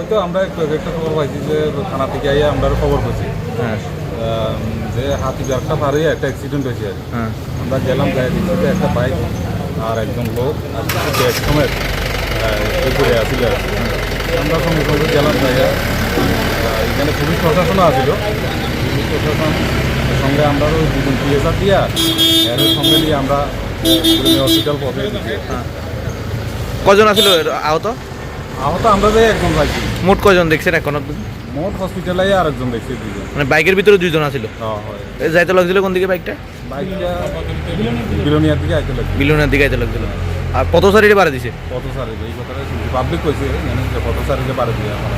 ওই তো আমরা একটু আগে একটা খবর পাইছি যে থানা থেকে আইয়া আমরা খবর পেয়েছি হ্যাঁ। যে হাতি ব্যবসা পারে একটা অ্যাক্সিডেন্ট হয়েছে আর হ্যাঁ। আমরা গেলাম যাই দেখছি একটা বাইক আর একজন লোক আর ব্যাগ সমেত আর আমরা সঙ্গে সঙ্গে গেলাম যাইয়া আহ, এখানে পুলিশ প্রশাসনও আসছিল পুলিশ প্রশাসন সঙ্গে আমরা ওই দুজন পিএসআর দিয়া এর সঙ্গে নিয়ে আমরা হসপিটাল পথে দিচ্ছি কজন আছিল আহত? আহত আমরা যাই একজন পাইছি। মোট কজন দেখছেন এখন? অব্দি? মোট হসপিটালে আর একজন দেখছি দুজন মানে বাইকের ভিতরে দুইজন আছিল? যাইতে লাগছিল কোন দিকে বাইকটা? বাইকটা বিলোনিয়ার দিকে আইতে লাগবে বিলোনিয়ার দিকে আইতে লাগছিল। আর কত বাড়ি দিছে? সারে এই কথাটা পাবলিক কইছে জানেন যে সারে দিয়ে। আমার